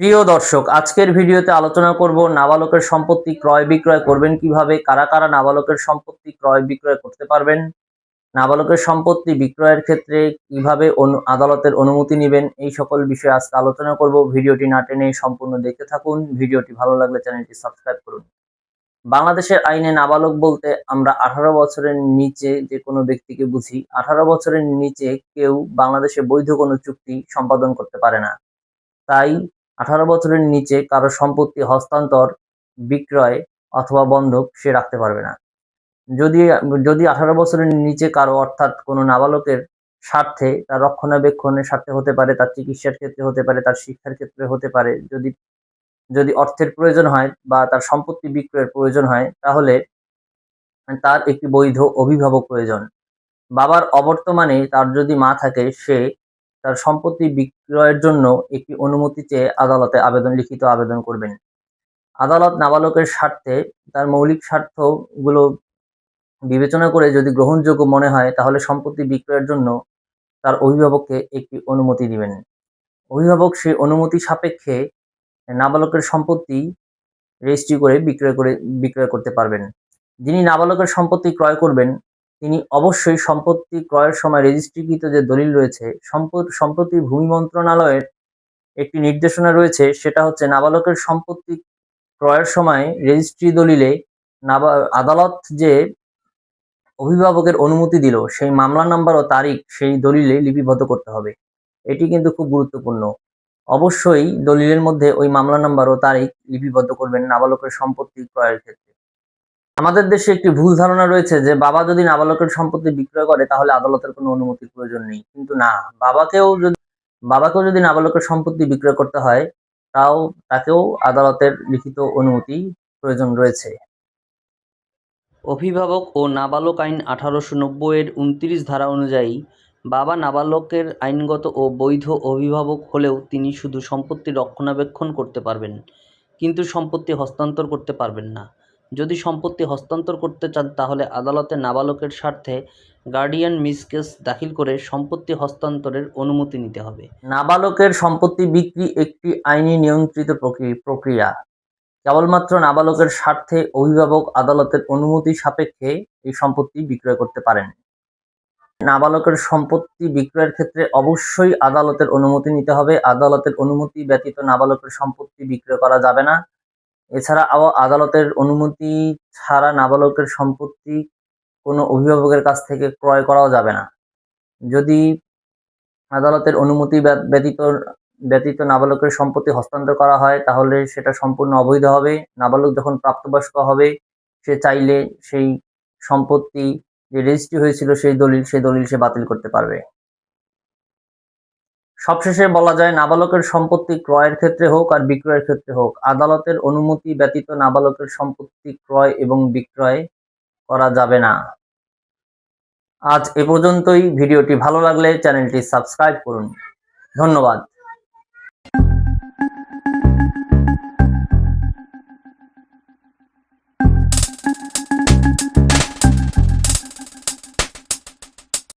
প্রিয় দর্শক, আজকের ভিডিওতে আলোচনা করব নাবালকের সম্পত্তি ক্রয় বিক্রয় করবেন কীভাবে, কারা কারা নাবালকের সম্পত্তি ক্রয় বিক্রয় করতে পারবেন, নাবালকের সম্পত্তি বিক্রয়ের ক্ষেত্রে কীভাবে আদালতের অনুমতি নেবেন, এই সকল বিষয়ে আজকে আলোচনা করব। ভিডিওটি না টেনে সম্পূর্ণ দেখতে থাকুন। ভিডিওটি ভালো লাগলে চ্যানেলটি সাবস্ক্রাইব করুন। বাংলাদেশের আইনে নাবালক বলতে আমরা আঠারো বছরের নিচে যে কোনো ব্যক্তিকে বুঝি। আঠারো বছরের নিচে কেউ বাংলাদেশে বৈধ কোনো চুক্তি সম্পাদন করতে পারে না। তাই আঠারো বছরের নিচে কারও সম্পত্তি, হস্তান্তর, বিক্রয় অথবা বন্ধক সে রাখতে পারবে না। যদি যদি আঠারো বছরের নিচে কারও অর্থাৎ কোনো নাবালকের স্বার্থে, তার রক্ষণাবেক্ষণের স্বার্থে হতে পারে, তার চিকিৎসার ক্ষেত্রে হতে পারে, তার শিক্ষার ক্ষেত্রে হতে পারে, যদি যদি অর্থের প্রয়োজন হয় বা তার সম্পত্তি বিক্রয়ের প্রয়োজন হয়, তাহলে তার একটি বৈধ অভিভাবক প্রয়োজন। বাবার অবর্তমানে তার যদি মা থাকে, সে তার সম্পত্তি বিক্রয়ের জন্য একটি অনুমতি চেয়ে আদালতে আবেদন, লিখিত আবেদন করবেন। আদালত নাবালকের স্বার্থে তার মৌলিক স্বার্থগুলো বিবেচনা করে যদি গ্রহণযোগ্য মনে হয়, তাহলে সম্পত্তি বিক্রয়ের জন্য তার অভিভাবককে একটি অনুমতি দিবেন। অভিভাবক সেই অনুমতি সাপেক্ষে নাবালকের সম্পত্তি রেজিস্ট্রি করে বিক্রয় করে, বিক্রয় করতে পারবেন। যিনি নাবালকের সম্পত্তি ক্রয় করবেন তিনি অবশ্যই সম্পত্তি ক্রয়ের সময় রেজিস্ট্রিকৃত যে দলিল রয়েছে সম্প্রতি ভূমি মন্ত্রণালয়ের একটি নির্দেশনা রয়েছে, সেটা হচ্ছে নাবালকের সম্পত্তি ক্রয়ের সময় রেজিস্ট্রি দলিলে নাবা, আদালত যে অভিভাবকের অনুমতি দিল, সেই মামলা নাম্বার ও তারিখ সেই দলিলে লিপিবদ্ধ করতে হবে। এটি কিন্তু খুব গুরুত্বপূর্ণ। অবশ্যই দলিলের মধ্যে ওই মামলা নাম্বার ও তারিখ লিপিবদ্ধ করবেন নাবালকের সম্পত্তি ক্রয়ের ক্ষেত্রে। আমাদের দেশে একটি ভুল ধারণা রয়েছে যে বাবা যদি নাবালকের সম্পত্তি বিক্রয় করে, তাহলে আদালতের কোনো অনুমতির প্রয়োজন নেই। কিন্তু না, বাবাকেও যদি বাবাকেও যদি নাবালকের সম্পত্তি বিক্রয় করতে হয়, তাও তাকেও আদালতের লিখিত অনুমতি প্রয়োজন রয়েছে। অভিভাবক ও নাবালক আইন আঠারোশো নব্বইয়ের উনত্রিশ ধারা অনুযায়ী, বাবা নাবালকের আইনগত ও বৈধ অভিভাবক হলেও তিনি শুধু সম্পত্তি রক্ষণাবেক্ষণ করতে পারবেন, কিন্তু সম্পত্তি হস্তান্তর করতে পারবেন না। যদি সম্পত্তি হস্তান্তর করতে চান, তাহলে আদালতে নাবালকের স্বার্থে গার্ডিয়ান মিসকেস দাখিল করে সম্পত্তি হস্তান্তরের অনুমতি নিতে হবে। নাবালকের সম্পত্তি বিক্রি একটি আইনি নিয়ন্ত্রিত প্রক্রি- প্রক্রিয়া। কেবলমাত্র নাবালকের স্বার্থে অভিভাবক আদালতের অনুমতি সাপেক্ষে এই সম্পত্তি বিক্রয় করতে পারেন। নাবালকের সম্পত্তি বিক্রয়ের ক্ষেত্রে অবশ্যই আদালতের অনুমতি নিতে হবে। আদালতের অনুমতি ব্যতীত নাবালকের সম্পত্তি বিক্রয় করা যাবে না। এছাড়া আদালতের অনুমতি ছাড়া নাবালকের সম্পত্তি কোনো অভিভাবকের কাছ থেকে ক্রয় করাও যাবে না। যদি আদালতের অনুমতি ব্য- ব্যতীত ব্যতীত নাবালকের সম্পত্তি হস্তান্তর করা হয়, তাহলে সেটা সম্পূর্ণ অবৈধ হবে। নাবালক যখন প্রাপ্তবয়স্ক হবে, সে চাইলে সেই সম্পত্তি যে রেজিস্ট্রি হয়েছিল সেই দলিল সেই দলিল সে বাতিল করতে পারবে। সবশেষে বলা যায়, নাবালকের সম্পত্তি ক্রয়ের ক্ষেত্রে হোক আর বিক্রয়ের ক্ষেত্রে হোক, আদালতের অনুমতি ব্যতীত নাবালকের সম্পত্তি ক্রয় এবং বিক্রয় করা যাবে না। আজ এ পর্যন্তই। ভিডিওটি ভালো লাগলে চ্যানেলটি সাবস্ক্রাইব করুন। ধন্যবাদ।